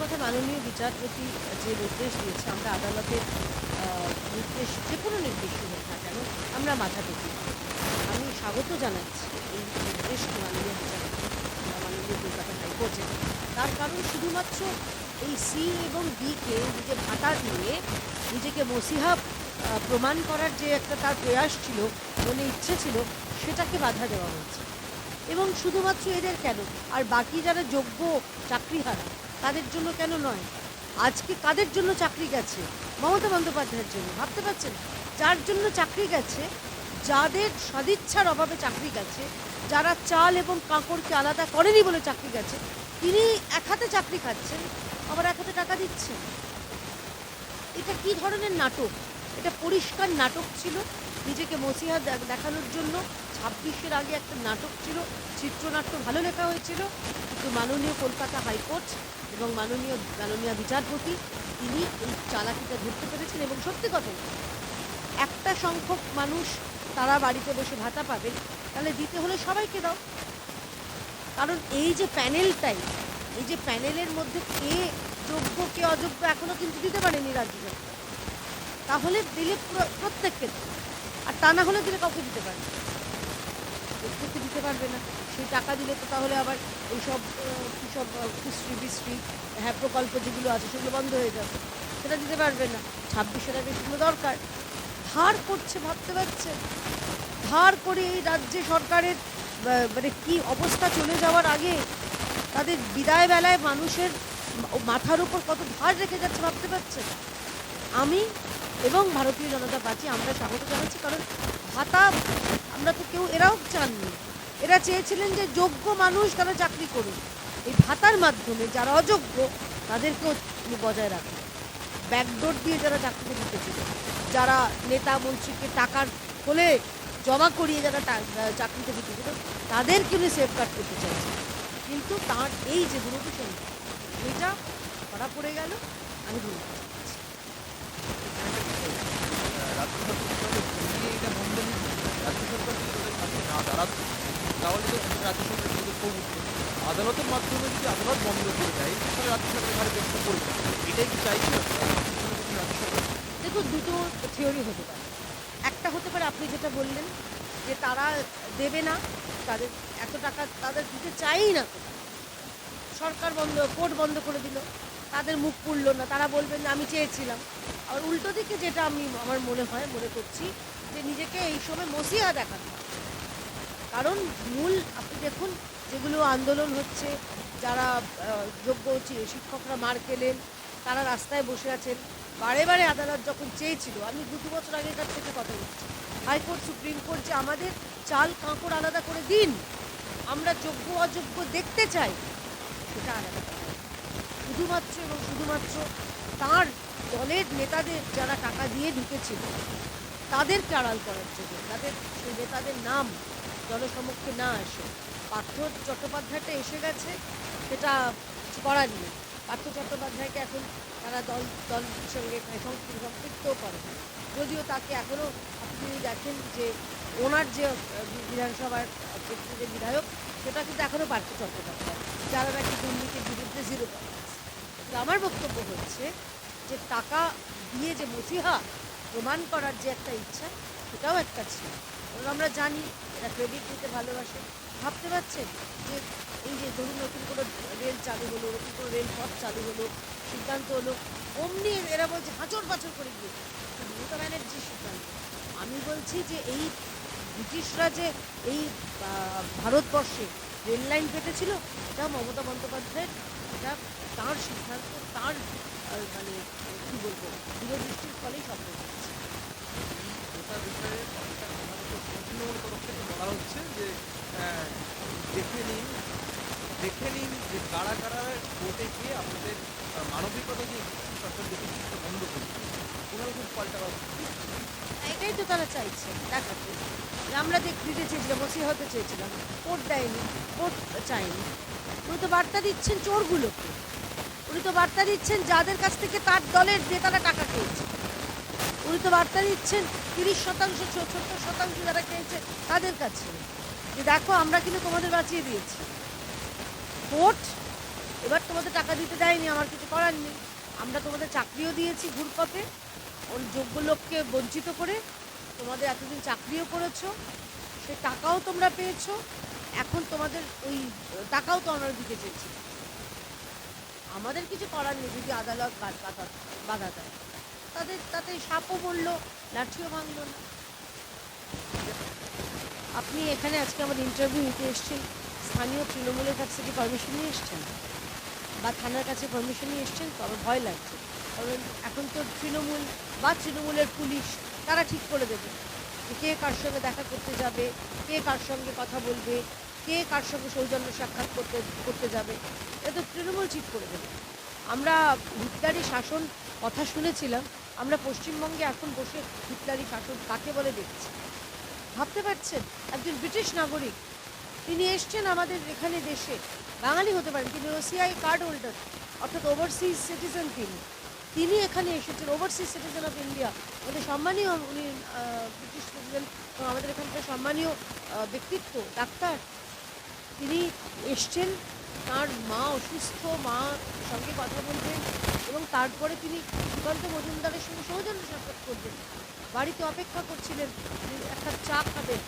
কথা মাননীয় বিচারপতি যে নির্দেশ দিয়েছে, আমরা আদালতের নির্দেশ, যে কোনো নির্দেশ হোক না কেন, আমরা মাথা টেকি আমি স্বাগত জানাচ্ছি এই নির্দেশ মাননীয় বিচারপতি মাননীয় কলকাতা হাইকোর্টে। তার কারণ শুধুমাত্র এই সি এবং ডিকে নিজের ভাতা দিয়ে নিজেকে মসিহা প্রমাণ করার যে একটা তার প্রয়াস ছিল, মনে ইচ্ছে ছিল, সেটাকে বাধা দেওয়া হয়েছে। এবং শুধুমাত্র এদের কেন? আর বাকি যারা যোগ্য চাকরিহারা তাদের জন্য কেন নয়? আজকে কাদের জন্য চাকরি গেছে? মমতা বন্দ্যোপাধ্যায়ের জন্য, ভাবতে পারছেন? যার জন্য চাকরি গেছে, যাদের সদিচ্ছার অভাবে চাকরি গেছে, যারা চাল এবং কাঁকড়কে আলাদা করেনি বলে চাকরি গেছে, তিনি এক হাতে চাকরি খাচ্ছেন, আবার এক হাতে টাকা দিচ্ছেন। এটা কি ধরনের নাটক? এটা পরিষ্কার নাটক ছিল নিজেকে মসিহা দেখানোর জন্য। ছাব্বিশের আগে একটা নাটক ছিল, চিত্রনাট্য ভালো লেখা হয়েছিল, কিন্তু মাননীয় কলকাতা হাইকোর্ট এবং মাননীয় মাননীয় বিচারপতি, তিনি এই চালাকিটা ধরতে পেরেছেন এবং সত্যি কথা, একটা সংখ্যক মানুষ তারা বাড়িতে বসে ভাতা পাবেন তাহলে দিতে হলে সবাইকে দাও কারণ এই যে প্যানেলটাই, এই যে প্যানেলের মধ্যে কে যোগ্য, কে অযোগ্য এখনও কিন্তু দিতে পারেনি রাজ্য সরকার তাহলে দিলে প্র- প্রত্যেককে। আর তা না হলে দিলে কাউকে দিতে পারবে প্রত্যেককে দিতে পারবে না। সেই টাকা দিলে তো তাহলে আবার এইসব কী সব বিশ্রী হ্যাঁ প্রকল্প যেগুলো আছে সেগুলো বন্ধ হয়ে যাবে। সেটা দিতে পারবে না। ছাব্বিশের আগে সেগুলো দরকার। ধার করছে, ভাবতে পারছে ধার করে এই রাজ্য সরকারের মানে কি অবস্থা চলে যাওয়ার আগে তাদের বিদায় বেলায় মানুষের মাথার উপর কত ধার রেখে যাচ্ছে, ভাবতে পারছে আমি এবং ভারতীয় জনতা পার্টি, আমরা স্বাগত জানাচ্ছি, কারণ ভাতা আমরা তো কেউ, এরাও চাননি। এরা চেয়েছিলেন যে যোগ্য মানুষ তারা চাকরি করুন এই ভাতার মাধ্যমে যারা অযোগ্য, তাদেরকেও বজায় রাখেন। ব্যাকডোর দিয়ে যারা চাকরিতে ঢুকেছিল যারা নেতা মন্ত্রীকে টাকার ফলে জমা করিয়ে যারা চাকরিতে ঢুকেছিল তাদেরকে উনি সেফগার্ড করতে চাইছেন কিন্তু তার এই যে দুরভিসন্ধি এটা ধরা পড়ে গেল, আমি ধন্যবাদ জানাচ্ছি। রাজ্য সরকার দিয়ে এটা বন্ধ নেই রাজ্য আদালতের মাধ্যমে যদি আদালত বন্ধ করে দেয় তাহলে রাজ্য সরকার এটাই কি সরকার দেখুন, দুটো থিওরি হতে পারে। একটা হতে পারে আপনি যেটা বললেন, যে তারা দেবে না, তাদের এত টাকা তাদের দিতে চাই না সরকার বন্ধ, কোর্ট বন্ধ করে দিল, তাদের মুখ পুড়লো না, তারা বলবেন, আমি চেয়েছিলাম। আর উল্টো দিকে যেটা আমি, আমার মনে হয়, মনে করছি যে নিজেকে এই সময় মসিহা দেখাতে কারণ মূল আপনি দেখুন যেগুলো আন্দোলন হচ্ছে, যারা যোগ্য শিক্ষকরা মার খেলেন, তারা রাস্তায় বসে আছেন। বারে বারে আদালত যখন চেয়েছিল, আমি দু দু বছর আগেকার থেকে কথা বলছি, হাইকোর্ট, সুপ্রিম কোর্ট যে আমাদের চাল কাঁকড় আলাদা করে দিন, আমরা যোগ্য, অযোগ্য দেখতে চাই, সেটা আলাদা শুধুমাত্র এবং শুধুমাত্র তার দলের নেতাদের যারা টাকা দিয়ে ঢুকেছিল তাদেরকে আড়াল করার জন্য, তাদের সেই নেতাদের নাম জনসমক্ষে না আসে। পার্থ চট্টোপাধ্যায়টা এসে গেছে, সেটা করার নেই। পার্থ চট্টোপাধ্যায়কে এখন তারা দল দলের সঙ্গে সম্পৃক্তও করে যদিও তাকে এখনও আপনি দেখেন যে ওনার যে বিধানসভার যে বিধায়ক, সেটা কিন্তু এখনও পার্থ চট্টোপাধ্যায়। যারা নাকি দুর্নীতির বিরুদ্ধে জিরো আমার বক্তব্য হচ্ছে যে টাকা দিয়ে যে মসিহা প্রমাণ করার যে একটা ইচ্ছা, সেটাও একটা ছিল। কারণ আমরা জানি এরা ক্রেডিট দিতে ভালোবাসে। ভাবতে পারছেন যে এই যে ধরুন নতুন কোনো রেল চালু হলো, নতুন কোনো রেল পথ চালু হলো, সিদ্ধান্ত হলো, অমনি এরা বলছে হাঁচর পাচর করে গিয়ে। মমতা ব্যানার্জির সিদ্ধান্ত। আমি বলছি যে এই ব্রিটিশরা যে এই ভারতবর্ষে রেল লাইন পেতেছিল এটা মমতা বন্দ্যোপাধ্যায়ের, এটা তাঁর সিদ্ধান্ত, তাঁর মানে কী বলব দূরদৃষ্টির ফলেই সম্ভব হচ্ছে গোটা বিষয়ে তৃণমূল তরফ থেকে বলা হচ্ছে যে দেখে নিন দেখে নিন যে কারা কারা কোর্টে গিয়ে আপনাদের মানবিকতা যে সরকার দেখে বন্ধ করবে কোনোরকম পাল্টা এটাই তো তারা চাইছে। দেখাতে যে আমরা দেখ দিতে চেয়েছিলাম ওসি হতে চেয়েছিলাম কোর্ট দেয়নি কোর্ট চাইনি। উনি তো বার্তা দিচ্ছেন চোরগুলোকে। উনি তো বার্তা দিচ্ছেন যাদের কাছ থেকে তার দলের নেতারা টাকা খেয়েছে। উনি তো বার্তা দিচ্ছেন তিরিশ শতাংশ সত্তর শতাংশ যারা খেয়েছে তাদের কাছে। যে দেখো, আমরা কিন্তু তোমাদের বাঁচিয়ে দিয়েছি। কোর্ট এবার তোমাদের টাকা দিতে দেয়নি, আমার কিছু করার নেই। আমরা তোমাদের চাকরিও দিয়েছি ঘুরপথে। ওর যোগ্য লোককে বঞ্চিত করে তোমাদের এতদিন চাকরিও করেছ। সে টাকাও তোমরা পেয়েছ। এখন তোমাদের ওই, টাকাও তো আমরা দিতে চেয়েছি। আমাদের কিছু করার নেই, যদি আদালত বাধা দেয়। তাদের তাতে সাপও মরলো, লাঠিও ভাঙলো না। আপনি এখানে আজকে আমাদের ইন্টারভিউ নিতে এসেছেন, স্থানীয় তৃণমূলের কাছ থেকে পারমিশন নিয়ে এসছেন? বা থানার কাছে পারমিশন নিয়ে এসছেন? তো আমার ভয় লাগছে। কারণ এখন তো তৃণমূল বা তৃণমূলের পুলিশ, তারা ঠিক করে দেবে। কে কার সঙ্গে দেখা করতে যাবে, কে কার সঙ্গে কথা বলবে, কে কার সঙ্গে সৌজন্য সাক্ষাৎ করতে করতে যাবে। এটা তো তৃণমূল ঠিক করে দেবে। আমরা হিটলারি শাসন কথা শুনেছিলাম, আমরা পশ্চিমবঙ্গে এখন বসে হিটলারি শাসন কাকে বলে দেখছি? ভাবতে পারছেন? একজন ব্রিটিশ নাগরিক, তিনি এসছেন আমাদের এখানে দেশে, বাঙালি হতে পারেন, তিনি ওসিআই কার্ড হোল্ডার, অর্থাৎ ওভারসিজ সিটিজেন তিনি। তিনি এখানে এসেছেন ওভারসিজ সিটিজেন অফ ইন্ডিয়া আমাদের সম্মানীয় উনি ব্রিটিশ সিটিজেন আমাদের এখানকার সম্মানীয় ব্যক্তিত্ব, ডাক্তার। তিনি এসছেন তার মা অসুস্থ, মা সঙ্গে কথা বলবেন এবং তারপরে তিনি সুকান্ত মজুমদারের সঙ্গে সৌজন্য সাক্ষাৎ করবেন। বাড়িতে অপেক্ষা করছিলেন, তিনি এক কাপ চা খাবেন।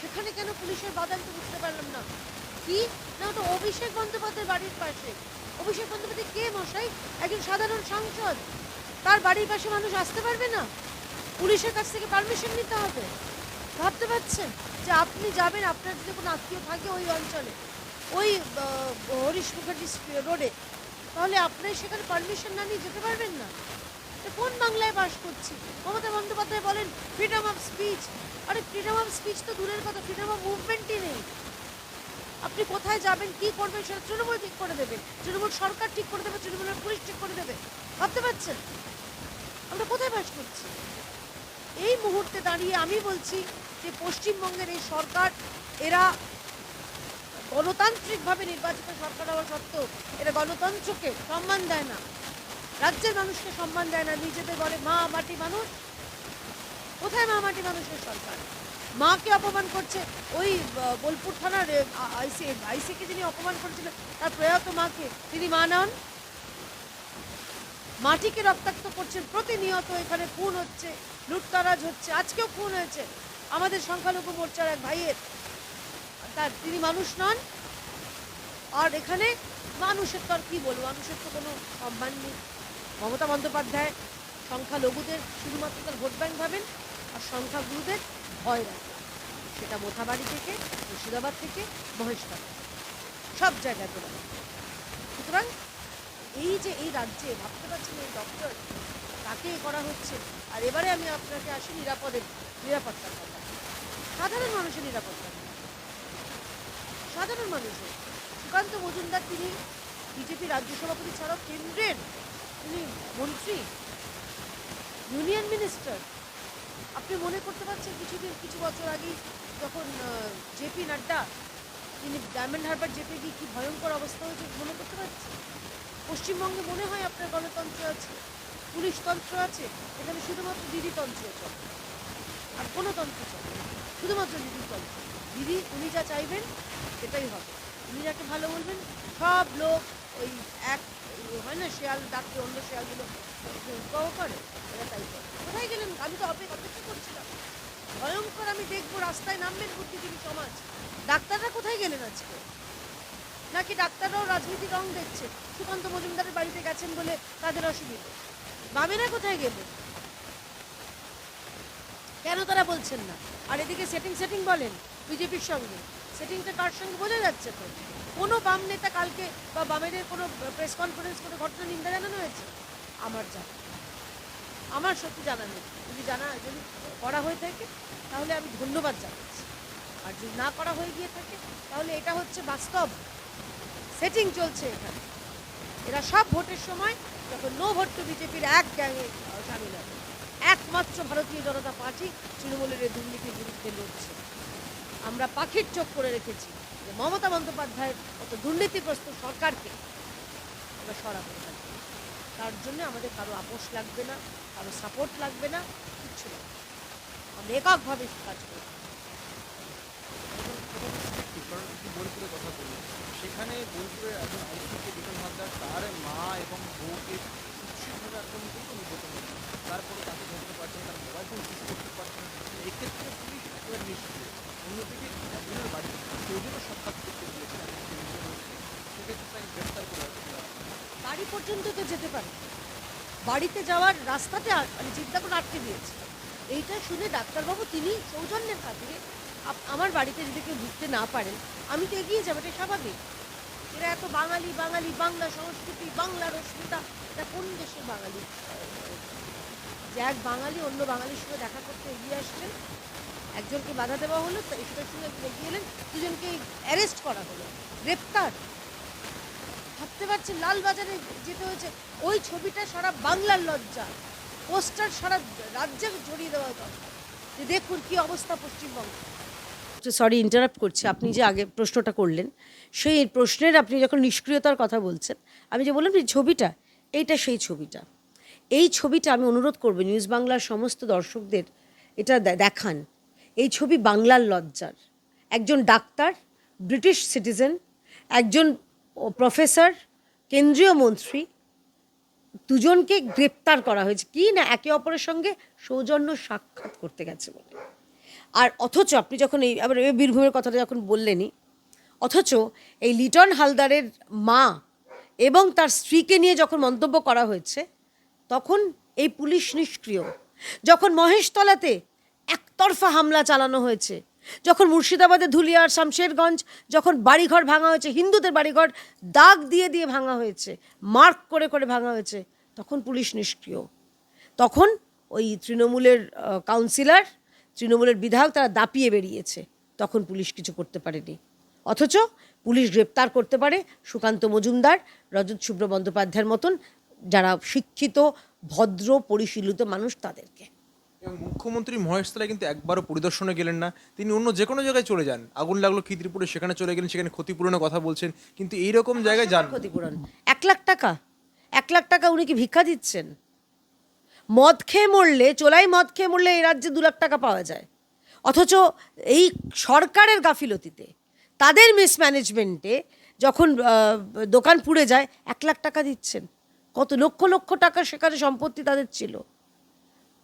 সেখানে কেন পুলিশের বাধা আমি বুঝতে পারলাম না। কি? না, ওটা অভিষেক বন্দ্যোপাধ্যায়ের বাড়ির পাশে। অভিষেক বন্দ্যোপাধ্যায় কে মশাই? একজন সাধারণ সাংসদ। তার বাড়ির পাশে মানুষ আসতে পারবে না? পুলিশের কাছ থেকে পারমিশন নিতে হবে। ভাবতে পারছেন যে আপনি যাবেন, আপনার যদি কোনো আত্মীয় থাকে ওই অঞ্চলে। ওই হরিশ মুখার্জি রোডে তাহলে আপনি সেখানে পারমিশন না নিয়ে যেতে পারবেন না? তো কোন বাংলায় বাস করছি? মমতা বন্দ্যোপাধ্যায় বলেন ফ্রিডম অফ স্পিচ আরে ফ্রিডম অফ স্পিচ তো দূরের কথা ফ্রিডম অফ মুভমেন্টই নেই। আপনি কোথায় যাবেন, কি করবেন সেটা তৃণমূল ঠিক করে দেবে। তৃণমূল সরকার ঠিক করে দেবে, তৃণমূলের পুলিশ ঠিক করে দেবে। ভাবতে পারছেন? আমরা কোথায় বাস করছি? এই মুহূর্তে দাঁড়িয়ে আমি বলছি যে পশ্চিমবঙ্গের এই সরকার, এরা গণতান্ত্রিকভাবে নির্বাচিত সরকার হওয়া সত্ত্বেও এরা গণতন্ত্রকে সম্মান দেয় না। রাজ্যের মানুষকে সম্মান দেয় না, নিজেদের বলে মা মাটি মানুষ। কোথায় মা মাটি মানুষের সরকার? মাকে অপমান করছে, ওই বোলপুর থানার আইসি আইসিকে যিনি অপমান করেছিলেন, তার প্রয়াত মাকে তিনি মা নন। মাটিকে রক্তাক্ত করছেন, প্রতিনিয়ত এখানে খুন হচ্ছে, লুটতরাজ হচ্ছে, আজকেও খুন হয়েছে। আমাদের সংখ্যালঘু মোর্চার এক ভাইয়ের তার তিনি মানুষ নন। আর এখানে মানুষের তো আর কি বলব? মানুষের তো কোনো সম্মান নেই। মমতা বন্দ্যোপাধ্যায় সংখ্যালঘুদের শুধুমাত্র তার ভোট ব্যাংক ভাবেন, আর সংখ্যাগুরুদের ভয় রাখেন। সেটা মোথাবাড়ি থেকে, মুর্শিদাবাদ থেকে, মহেশখালী সব জায়গায় করে সুতরাং এই যে এই রাজ্যে ভাবতে পারছেন এই ডক্টর তাকে করা হচ্ছে। আর এবারে আমি আপনাকে আসি নিরাপদের নিরাপত্তার কথা। সাধারণ মানুষের নিরাপত্তা। সাধারণ মানুষের। সুকান্ত মজুমদার তিনি বিজেপি রাজ্য সভাপতি ছাড়াও কেন্দ্রের তিনি মন্ত্রী, ইউনিয়ন মিনিস্টার। আপনি মনে করতে পারছেন কিছুদিন, কিছু বছর আগেই যখন জেপি নাড্ডা, তিনি ডায়মন্ড হারবার জেপে গিয়ে কি ভয়ঙ্কর অবস্থা হয়েছে মনে করতে পারছেন? পশ্চিমবঙ্গে মনে হয় আপনার গণতন্ত্র আছে পুলিশতন্ত্র আছে, এখানে শুধুমাত্র দিদি তন্ত্র চলে। আর কোনো তন্ত্র চলে। শুধুমাত্র দিদি তন্ত্র দিদি, উনি যা চাইবেন, সেটাই হবে। উনি যাকে ভালো বলবেন, সব লোক ওই এক হয় না, শেয়াল ডাকতে অন্য শেয়ালগুলো উৎসাহ করে, এরা তাই করে। কোথায় গেলেন? আমি তো অপে- অপেক্ষা করছিলাম। ভয়ঙ্কর, আমি দেখব রাস্তায় নামবেন বুদ্ধিজীবী সমাজ। ডাক্তাররা কোথায় গেলেন আজকে? নাকি ডাক্তাররাও রাজনীতির রং দেখছে সুকান্ত মজুমদারের বাড়িতে গেছেন বলে তাদের অসুবিধা? বামেরা কোথায় গেলেন? কেন তারা বলছেন না? আর এদিকে সেটিং সেটিং বলেন বিজেপির সঙ্গে। সেটিংটা কার সঙ্গে বোঝা যাচ্ছে তো? কোনো বাম নেতা কালকে বা বামেদের কোনো প্রেস কনফারেন্স কোনো ঘটনা নিন্দা জানানো হয়েছে? আমার জানা আমার সত্যি জানা নেই। যদি জানা, যদি করা হয়ে থাকে, তাহলে আমি ধন্যবাদ জানাচ্ছি। আর যদি না করা হয়ে গিয়ে থাকে, তাহলে এটা হচ্ছে বাস্তব। সেটিং চলছে এখানে। এরা সব ভোটের সময় যখন নো ভোট টু বিজেপির এক গ্যাংয়ে সামিল হবে। একমাত্র ভারতীয় জনতা পার্টি তৃণমূলের এই দুর্নীতির বিরুদ্ধে লড়ছে আমরা পাখির চোখ করে রেখেছি যে মমতা বন্দ্যোপাধ্যায়ের মতো দুর্নীতিগ্রস্ত সরকারকে আমরা এখান থেকে। তার জন্য আমাদের কারও আপোষ লাগবে না, কারও সাপোর্ট লাগবে না, কিচ্ছু না। আমরা এককভাবে কাজ করব সেখানে বোলপুরের একজন আইসিকে হালদার তার মা এবং বউকে কুৎসিতভাবে আক্রমণ করতে তারপরে তাকে ধরতে পারছে তার মোবাইল ফোন সিজ করতে পারছে না। এক্ষেত্রে পুলিশ একেবারে নিষ্ক্রিয় অন্যদিকে একজনের বাড়ি কেউজনও সাক্ষাৎ করতে গিয়েছে সেক্ষেত্রে তাকে গ্রেফতার করে বাড়ি পর্যন্ত তো যেতে পারে। বাড়িতে যাওয়ার রাস্তাতে মানে চিন্তা করে আটকে দিয়েছে। এইটা শুনে ডাক্তারবাবু তিনি সৌজন্যের খাতিরে আমার বাড়িতে যদি কেউ ঢুকতে না পারেন, আমি তো এগিয়ে যাব, এটা স্বাভাবিক। এরা এত বাঙালি বাঙালি বাংলা সংস্কৃতি, বাংলার অস্মিতা, এটা কোন দেশের বাঙালি? যে এক বাঙালি অন্য বাঙালির সঙ্গে দেখা করতে এগিয়ে আসছেন একজনকে বাধা দেওয়া হলো সেটার সঙ্গে এগিয়ে এলেন দুজনকে অ্যারেস্ট করা হলো, গ্রেপ্তার। ভাবতে পারছেন, লালবাজারে যেতে হয়েছে, ওই ছবিটা সারা বাংলার লজ্জা, পোস্টার সারা রাজ্যে ছড়িয়ে দেওয়া দরকার যে দেখুন কী অবস্থা পশ্চিমবঙ্গ। সরি ইন্টারাপ্ট করছি, আপনি যে আগে প্রশ্নটা করলেন, সেই প্রশ্নের আপনি যখন নিষ্ক্রিয়তার কথা বলছেন, আমি যে বললাম যে ছবিটা, এইটা সেই ছবিটা। এই ছবিটা আমি অনুরোধ করব নিউজ বাংলার সমস্ত দর্শকদের এটা দেখান। এই ছবি বাংলার লজ্জার। একজন ডাক্তার, ব্রিটিশ সিটিজেন, একজন প্রফেসর, কেন্দ্রীয় মন্ত্রী, দুজনকে গ্রেপ্তার করা হয়েছে। কি না একে অপরের সঙ্গে সৌজন্য সাক্ষাৎ করতে গেছে বলে। আর অথচ আপনি যখন এই আবার এই বীরভূমের কথাটা যখন বললেনই, অথচ এই লিটন হালদারের মা এবং তার স্ত্রীকে নিয়ে যখন মন্তব্য করা হয়েছে তখন এই পুলিশ নিষ্ক্রিয়। যখন মহেশতলাতে একতরফা হামলা চালানো হয়েছে, যখন মুর্শিদাবাদে ধুলিয়ার শামশেরগঞ্জ, যখন বাড়িঘর ভাঙা হয়েছে, হিন্দুদের বাড়িঘর দাগ দিয়ে দিয়ে ভাঙা হয়েছে, মার্ক করে করে ভাঙা হয়েছে, তখন পুলিশ নিষ্ক্রিয়। তখন ওই তৃণমূলের কাউন্সিলর তৃণমূলের বিধায়ক তারা দাপিয়ে বেরিয়েছে। তখন পুলিশ কিছু করতে পারেনি। অথচ পুলিশ গ্রেপ্তার করতে পারে সুকান্ত মজুমদার, রজত শুভ্র বন্দ্যোপাধ্যায়ের মতন যারা শিক্ষিত ভদ্র পরিশীলিত মানুষ তাদেরকে। মুখ্যমন্ত্রী মহেশতলায় কিন্তু একবারও পরিদর্শনে গেলেন না। তিনি অন্য যে কোনো জায়গায় চলে যান। আগুন লাগল খিদিরপুরে সেখানে চলে গেলেন সেখানে ক্ষতিপূরণের কথা বলছেন। কিন্তু এইরকম জায়গায় যান। ক্ষতিপূরণ। এক লাখ টাকা। এক লাখ টাকা উনি কি ভিক্ষা দিচ্ছেন? মদ খেয়ে মরলে চোলাই মদ খেয়ে মরলে এই রাজ্যে দু লাখ টাকা পাওয়া যায়। অথচ এই সরকারের গাফিলতিতে তাদের মিসম্যানেজমেন্টে যখন দোকান পুড়ে যায় এক লাখ টাকা দিচ্ছেন। কত লক্ষ লক্ষ টাকা সেখানে সম্পত্তি তাদের ছিল।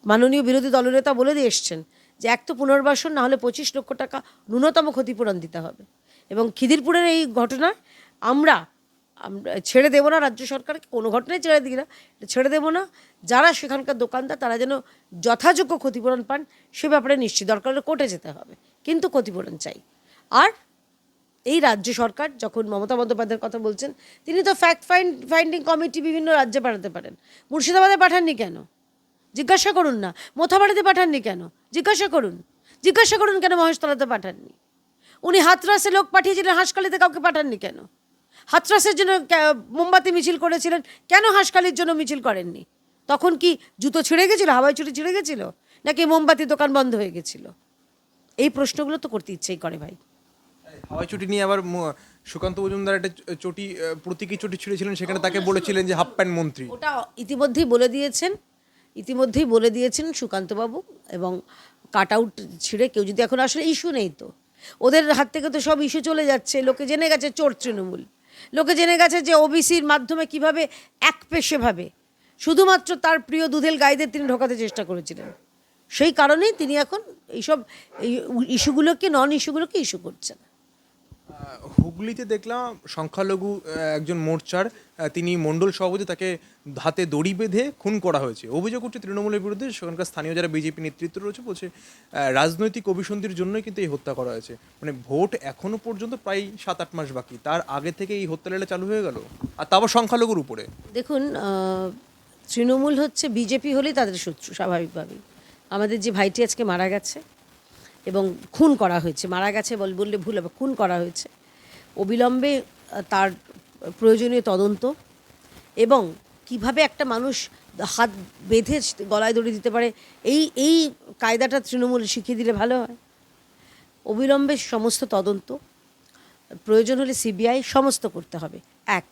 মাননীয় বিরোধী দলনেতা বলে দিয়ে এসছেন যে এক তো পুনর্বাসন, না হলে পঁচিশ লক্ষ টাকা ন্যূনতম ক্ষতিপূরণ দিতে হবে। এবং খিদিরপুরের এই আমরা আমরা ছেড়ে দেবো না রাজ্য সরকারকে, কোনো ঘটনায় ছেড়ে দিই না, ছেড়ে দেবো না। যারা সেখানকার দোকানদার, তারা যেন যথাযোগ্য ক্ষতিপূরণ পান, সে ব্যাপারে নিশ্চিত দরকার হলে কোর্টে যেতে হবে। কিন্তু ক্ষতিপূরণ চাই। আর এই রাজ্য সরকার, যখন মমতা বন্দ্যোপাধ্যায়ের কথা বলছেন, তিনি তো ফ্যাক্ট ফাইন্ড ফাইন্ডিং কমিটি বিভিন্ন রাজ্যে পাঠাতে পারেন। মুর্শিদাবাদে পাঠাননি কেন? জিজ্ঞাসা করুন না। মোথাবাড়িতে পাঠাননি কেন? জিজ্ঞাসা করুন। জিজ্ঞাসা করুন কেন মহেশতলাতে পাঠাননি? উনি হাতরাসে লোক পাঠিয়েছিলেন হাঁসকালিতে কাউকে পাঠাননি কেন? হাতরাসের জন্য মোমবাতি মিছিল করেছিলেন, কেন হাঁসকালির জন্য মিছিল করেননি? তখন কি জুতো ছিঁড়ে গেছিল, হাওয়াই চুরি ছিঁড়ে গেছিল, নাকি মোমবাতি দোকান বন্ধ হয়ে গেছিল? এই প্রশ্নগুলো তো করতে ইচ্ছেই করে ভাই। হাওয়াই চটি নিয়ে আবার সুকান্ত মজুমদার একটা চটি প্রতীকী চটি ছিঁড়েছিলেন সেখানে তাকে বলেছিলেন যে হাফ প্যান্ট মন্ত্রী। ওটা ইতিমধ্যেই বলে দিয়েছেন। ইতিমধ্যেই বলে দিয়েছেন সুকান্তবাবু এবং কাট আউট ছিঁড়ে কেউ যদি এখন আসলে ইস্যু নেই তো। ওদের হাত থেকে তো সব ইস্যু চলে যাচ্ছে। লোকে জেনে গেছে চোর তৃণমূল। লোকে জেনে গেছে যে ওবিসির মাধ্যমে কীভাবে এক পেশেভাবে শুধুমাত্র তার প্রিয় দুধেল গাইদের তিনি ঢোকাতে চেষ্টা করেছিলেন। সেই কারণেই তিনি এখন এইসব এই ইস্যুগুলোকে নন ইস্যুগুলোকে ইস্যু করছেন। হুগলিতে দেখলাম সংখ্যালঘু একজন মোর্চার তিনি মণ্ডল সভাপতি, তাকে হাতে দড়ি বেঁধে খুন করা হয়েছে। অভিযোগ উঠছে তৃণমূলের বিরুদ্ধে, সেখানকার স্থানীয় যারা বিজেপি নেতৃত্ব রয়েছে, বলছে রাজনৈতিক অভিসন্ধির জন্যই কিন্তু এই হত্যা করা হয়েছে। মানে ভোট এখনও পর্যন্ত প্রায় সাত আট মাস বাকি। তার আগে থেকে এই হত্যালীলা চালু হয়ে গেল? আর তারপর সংখ্যালঘুর উপরে? দেখুন তৃণমূল হচ্ছে বিজেপি হলেই তাদের শত্রু, স্বাভাবিকভাবেই। আমাদের যে ভাইটি আজকে মারা গেছে এবং খুন করা হয়েছে। মারা গেছে বল, বললে ভুল হবে, খুন করা হয়েছে। অবিলম্বে তার প্রয়োজনীয় তদন্ত এবং কীভাবে একটা মানুষ হাত বেঁধে গলায় দড়ি দিতে পারে, এই এই কায়দাটা তৃণমূল শিখিয়ে দিলে ভালো হয়। অবিলম্বে সমস্ত তদন্ত, প্রয়োজন হলে সিবিআই সমস্ত করতে হবে, এক।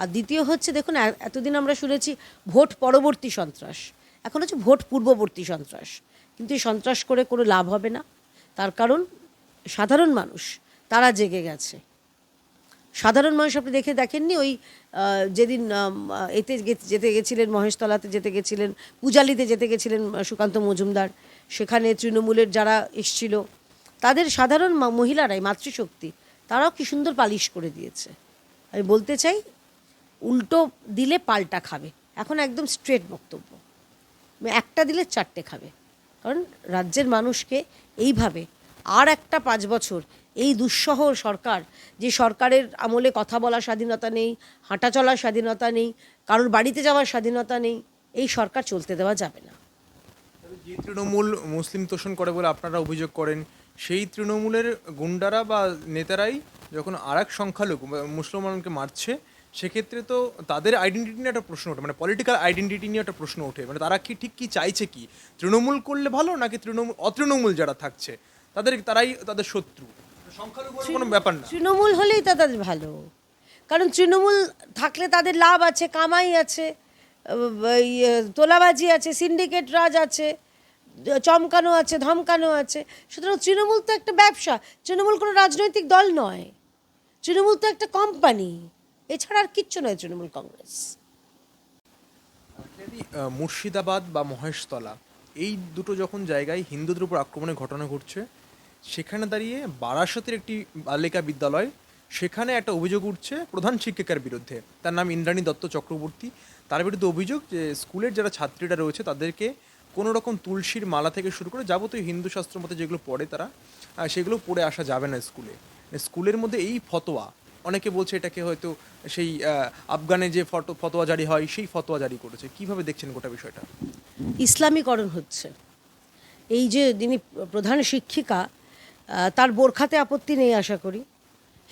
আর দ্বিতীয় হচ্ছে, দেখুন এতদিন আমরা শুনেছি ভোট পরবর্তী সন্ত্রাস। এখন হচ্ছে ভোট পূর্ববর্তী সন্ত্রাস। কিন্তু এই সন্ত্রাস করে কোনো লাভ হবে না। তার কারণ সাধারণ মানুষ, তারা জেগে গেছে। সাধারণ মানুষ আপনি দেখে দেখেননি ওই যেদিন এতে যেতে গেছিলেন মহেশতলাতে, যেতে গেছিলেন পূজালিতে যেতে গেছিলেন সুকান্ত মজুমদার, সেখানে তৃণমূলের যারা এসছিল, তাদের সাধারণ মহিলারাই, মাতৃশক্তি, তারাও কি সুন্দর পালিশ করে দিয়েছে। আমি বলতে চাই, উল্টো দিলে পাল্টা খাবে। এখন একদম স্ট্রেট বক্তব্য। একটা দিলে চারটে খাবে। কারণ রাজ্যের মানুষকে এইভাবে আর একটা পাঁচ বছর এই দুঃসহ সরকার, যে সরকারের আমলে কথা বলার স্বাধীনতা নেই, হাঁটা চলার স্বাধীনতা নেই, কারোর বাড়িতে যাওয়ার স্বাধীনতা নেই, এই সরকার চলতে দেওয়া যাবে না। যে তৃণমূল মুসলিম তোষণ করে বলে আপনারা অভিযোগ করেন, সেই তৃণমূলের গুন্ডারা বা নেতারাই যখন আর এক সংখ্যালঘু মুসলমানকে মারছে সেক্ষেত্রে তো তাদের আইডেন্টিটি নিয়ে একটা প্রশ্ন ওঠে মানে পলিটিক্যাল আইডেন্টিটি নিয়ে একটা প্রশ্ন ওঠে মানে তারা কি ঠিক কি চাইছে কি? তৃণমূল করলে ভালো নাকি তৃণমূল অতৃণমূল যারা থাকছে, তাদের তারাই তাদের শত্রু? কোনো ব্যাপার না। তৃণমূল হলেই তাদের ভালো। কারণ তৃণমূল থাকলে তাদের লাভ আছে, কামাই আছে তোলাবাজি আছে সিন্ডিকেট রাজ আছে, চমকানো আছে, ধমকানো আছে। সুতরাং তৃণমূল তো একটা ব্যবসা। তৃণমূল কোনো রাজনৈতিক দল নয়। তৃণমূল তো একটা কোম্পানি এছাড়া আর কিচ্ছু নয় তৃণমূল কংগ্রেস। মুর্শিদাবাদ বা মহেশতলা, এই দুটো যখন জায়গায় হিন্দুদের উপর আক্রমণের ঘটনা ঘটছে, সেখানে দাঁড়িয়ে বারাসতের একটি বালিকা বিদ্যালয়, সেখানে একটা অভিযোগ উঠছে প্রধান শিক্ষিকার বিরুদ্ধে। তার নাম ইন্দ্রাণী দত্ত চক্রবর্তী। তার বিরুদ্ধে অভিযোগ যে স্কুলের যারা ছাত্রীরা রয়েছে, তাদেরকে কোনো রকম তুলসীর মালা থেকে শুরু করে যাবতীয় হিন্দু শাস্ত্র মতে যেগুলো পড়ে তারা সেগুলো পড়ে আসা যাবে না স্কুলে। স্কুলের মধ্যে এই ফতোয়া অনেকে বলছে এটাকে হয়তো সেই আফগানে যে ফটো ফতোয়া জারি হয়, সেই ফতোয়া জারি করেছে। কীভাবে দেখছেন গোটা বিষয়টা? ইসলামীকরণ হচ্ছে। এই যে যিনি প্রধান শিক্ষিকা তার বোরখাতে আপত্তি নেই আশা করি,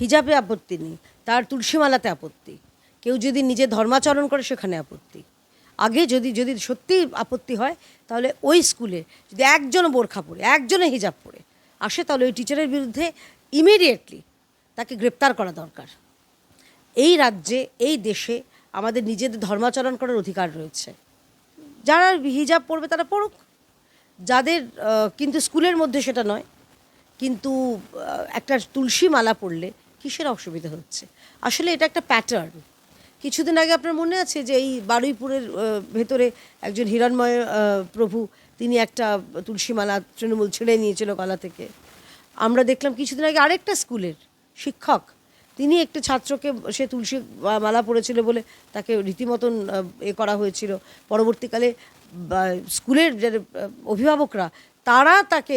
হিজাবে আপত্তি নেই, তার তুলসীমালাতে আপত্তি। কেউ যদি নিজে ধর্মাচরণ করে সেখানে আপত্তি। আগে যদি যদি সত্যি আপত্তি হয়, তাহলে ওই স্কুলে যদি একজন বোরখা পড়ে একজনে হিজাব পড়ে আসে তাহলে ওই টিচারের বিরুদ্ধে ইমিডিয়েটলি তাকে গ্রেপ্তার করা দরকার। এই রাজ্যে, এই দেশে আমাদের নিজেদের ধর্মাচরণ করার অধিকার রয়েছে। যারা হিজাব পড়বে তারা পড়ুক। যাদের কিন্তু স্কুলের মধ্যে সেটা নয়, কিন্তু একটা তুলসী মালা পড়লে কিসের অসুবিধা হচ্ছে? আসলে এটা একটা প্যাটার্ন কিছুদিন আগে আপনার মনে আছে যে এই বারুইপুরের ভেতরে একজন হিরণময় প্রভু, তিনি একটা তুলসী মালা তৃণমূল ছেড়ে নিয়েছিল গলা থেকে। আমরা দেখলাম কিছুদিন আগে আরেকটা স্কুলের শিক্ষক। তিনি একটা ছাত্রকে সে তুলসী মালা পড়েছিল বলে তাকে রীতিমতন এ করা হয়েছিল। পরবর্তীকালে স্কুলের যে অভিভাবকরা, তারা তাকে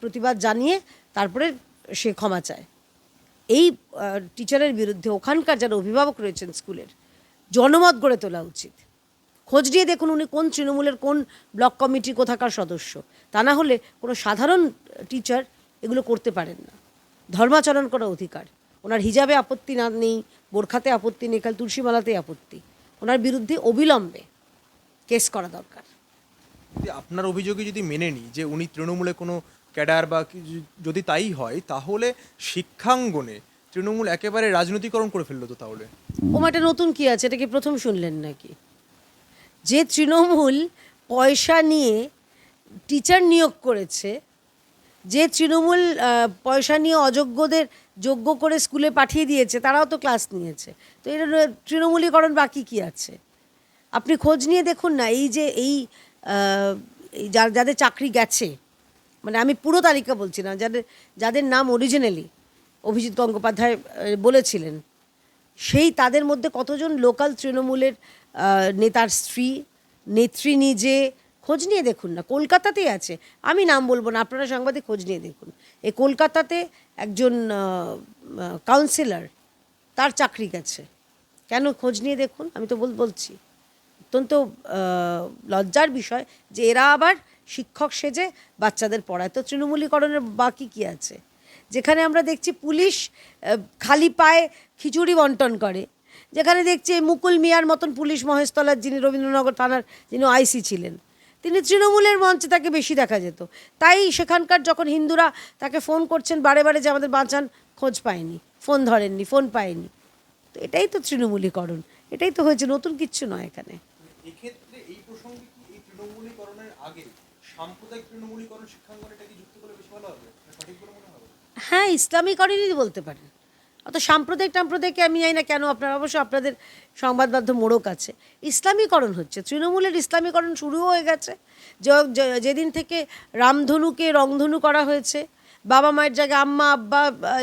প্রতিবাদ জানিয়ে তারপরে সে ক্ষমা চায়। এই টিচারের বিরুদ্ধে ওখানকার যারা অভিভাবক রয়েছেন স্কুলের, জনমত গড়ে তোলা উচিত। খোঁজ নিয়ে দেখুন উনি কোন তৃণমূলের, কোন ব্লক কমিটি কোথাকার সদস্য। তা না হলে কোনো সাধারণ টিচার এগুলো করতে পারেন না। ধর্মাচরণ করা অধিকার। ওনার হিজাবে আপত্তি না নেই বোরখাতে আপত্তি নেই কাল তুলসীমালাতে আপত্তি। ওনার বিরুদ্ধে অবিলম্বে কেস করা দরকার। আপনার অভিযোগে যদি মেনে নিই যে উনি তৃণমূলে কোনো ক্যাডার বা যদি তাই হয় তাহলে শিক্ষাঙ্গনে তৃণমূল একেবারে রাজনৈতিকরণ করে ফেলল তো তাহলে। ওমাটা নতুন কি আছে? এটা কি প্রথম শুনলেন নাকি? যে তৃণমূল পয়সা নিয়ে টিচার নিয়োগ করেছে যে তৃণমূল পয়সা নিয়ে অযোগ্যদের যোগ্য করে স্কুলে পাঠিয়ে দিয়েছে তারাও তো ক্লাস নিয়েছে। তো এটা তৃণমূলীকরণ বাকি কি আছে? আপনি খোঁজ নিয়ে দেখুন না এই যে এই আহ, এই যা- যাদের চাকরি গেছে মানে আমি পুরো তালিকা বলছি না যাদের যাদের নাম অরিজিনালি অভিজিৎ গঙ্গোপাধ্যায় বলেছিলেন সেই তাদের মধ্যে কতজন লোকাল তৃণমূলের নেতার স্ত্রী নেত্রী নিজে খোঁজ নিয়ে দেখুন না, কলকাতাতেই আছে। আমি নাম বলব না, আপনারা সাংবাদিক খোঁজ নিয়ে দেখুন। এই কলকাতাতে একজন কাউন্সিলর তার চাকরি গেছে। কেন খোঁজ নিয়ে দেখুন? আমি তো বল, বলছি। অত্যন্ত লজ্জার বিষয় যে এরা আবার শিক্ষক সেজে বাচ্চাদের পড়ায়। তো তৃণমূলীকরণের বাকি কি আছে? যেখানে আমরা দেখছি পুলিশ খালি পায়ে খিচুড়ি বন্টন করে। যেখানে দেখছি মুকুল মিয়ার মতন পুলিশ মহেশতলার যিনি রবীন্দ্রনগর থানার, যিনি আইসি ছিলেন। তিনি তৃণমূলের মঞ্চে তাকে বেশি দেখা যেত। তাই সেখানকার যখন হিন্দুরা তাকে ফোন করছেন বারে বারে যে আমাদের বাঁচান খোঁজ পায়নি। ফোন ধরেননি ফোন পায়নি। তো এটাই তো তৃণমূলীকরণ। এটাই তো হয়েছে নতুন কিচ্ছু নয় এখানে। হ্যাঁ ইসলামীকরণই বলতে পারেন। অত সাম্প্রদায়িক টাম্প্রদায়িককে আমি জানি না কেন, আপনারা অবশ্য আপনাদের সংবাদ মাধ্যম মোড়ক আছে। ইসলামীকরণ হচ্ছে, তৃণমূলের ইসলামীকরণ শুরু হয়ে গেছে। যেদিন থেকে রামধনুকে রংধনু করা হয়েছে, বাবা মায়ের জায়গায় আম্মা, আব্বা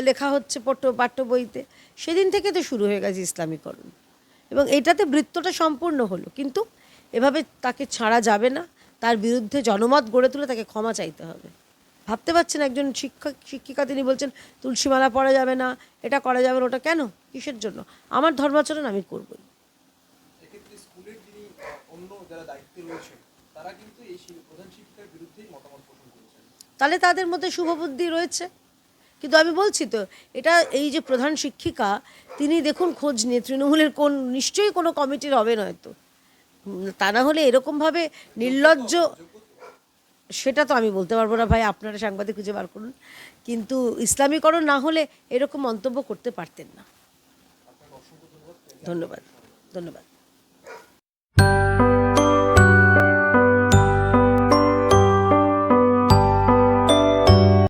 লেখা হচ্ছে পট্ট, পাঠ্য বইতে, সেদিন থেকে তো শুরু হয়ে গেছে ইসলামীকরণ। এবং এটাতে বৃত্তটা সম্পূর্ণ হলো, কিন্তু এভাবে তাকে ছাড়া যাবে না, তার বিরুদ্ধে জনমত গড়ে তুলে তাকে ক্ষমা চাইতে হবে। ভাবতে পারছেন একজন শিক্ষক শিক্ষিকা তিনি বলছেন তুলসীমালা পড়া যাবে না এটা করা যাবে না ওটা কেন? কিসের জন্য? আমার ধর্মাচরণ আমি করবই। তাহলে তাদের মধ্যে শুভবুদ্ধি রয়েছে। কিন্তু আমি বলছি তো এটা এই যে প্রধান শিক্ষিকা তিনি দেখুন খোঁজ নিয়ে তৃণমূলের কোন নিশ্চয়ই কোনো কমিটির হবে নয়তো। তা না হলে এরকমভাবে নির্লজ্জ সেটা তো আমি বলতে পারব না ভাই, আপনারা সাংবাদিক খুঁজে বার করুন। কিন্তু ইসলামীকরণ না হলে এরকম মন্তব্য করতে পারতেন না। ধন্যবাদ ধন্যবাদ।